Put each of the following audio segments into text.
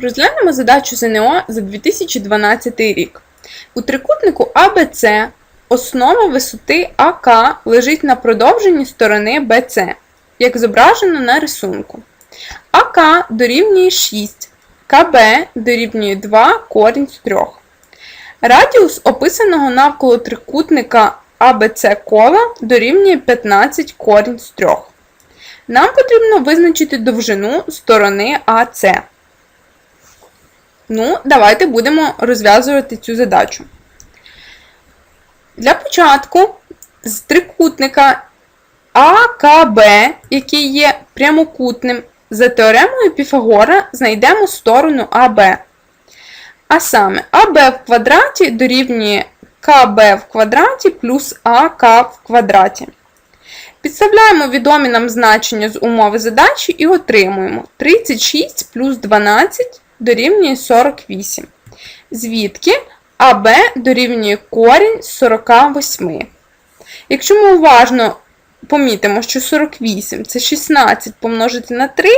Розглянемо задачу ЗНО за 2012 рік. У трикутнику АБЦ основа висоти АК лежить на продовженні сторони БЦ, як зображено на рисунку. АК дорівнює 6, КБ дорівнює 2 корінь з 3. Радіус описаного навколо трикутника АБЦ кола дорівнює 15 корінь з 3. Нам потрібно визначити довжину сторони АЦ. Ну, давайте будемо розв'язувати цю задачу. Для початку з трикутника АКБ, який є прямокутним, за теоремою Піфагора знайдемо сторону АБ. А саме АБ в квадраті дорівнює КБ в квадраті плюс АК в квадраті. Підставляємо відомі нам значення з умови задачі і отримуємо 36 плюс 12 дорівнює 48. Звідки АБ дорівнює корінь з 48. Якщо ми уважно помітимо, що 48 це 16 помножити на 3,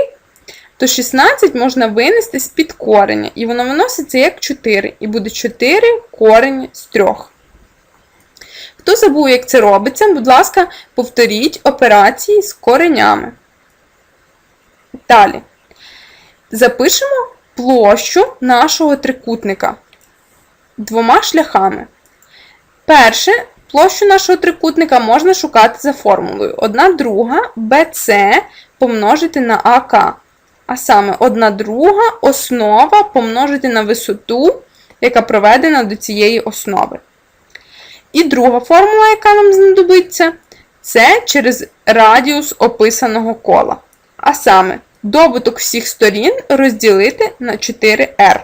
то 16 можна винести з-під кореня, і воно виноситься як 4, і буде 4 корень з 3. Хто забув, як це робиться, будь ласка, повторіть операції з коренями. Далі. Запишемо площу нашого трикутника двома шляхами. Перше, площу нашого трикутника можна шукати за формулою. 1 друга BC помножити на АК. А саме 1 друга основа помножити на висоту, яка проведена до цієї основи. І друга формула, яка нам знадобиться, це через радіус описаного кола. А саме, добуток всіх сторін розділити на 4r.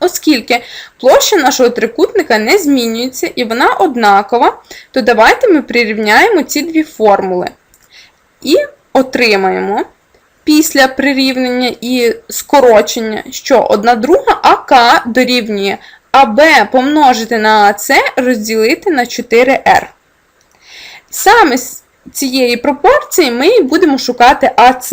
Оскільки площа нашого трикутника не змінюється і вона однакова, то давайте ми прирівняємо ці дві формули. І отримаємо після прирівняння і скорочення, що 1 друга АК дорівнює АБ помножити на АС розділити на 4r. Саме з цієї пропорції ми будемо шукати АС.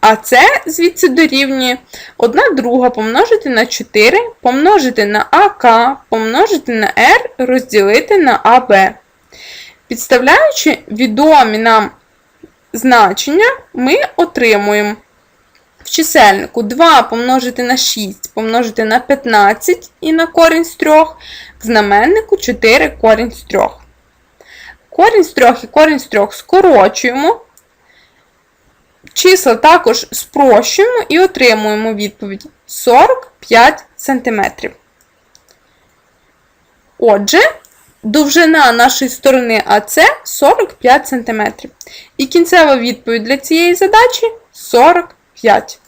А це звідси дорівнює 1 друга помножити на 4, помножити на АК, помножити на R, розділити на АБ. Підставляючи відомі нам значення, ми отримуємо в чисельнику 2 помножити на 6 помножити на 15 і на корінь з 3, в знаменнику 4 корінь з 3. Корінь з 3 і корінь з 3 скорочуємо. Числа також спрощуємо і отримуємо відповідь 45 см. Отже, довжина нашої сторони АС 45 см. І кінцева відповідь для цієї задачі 45.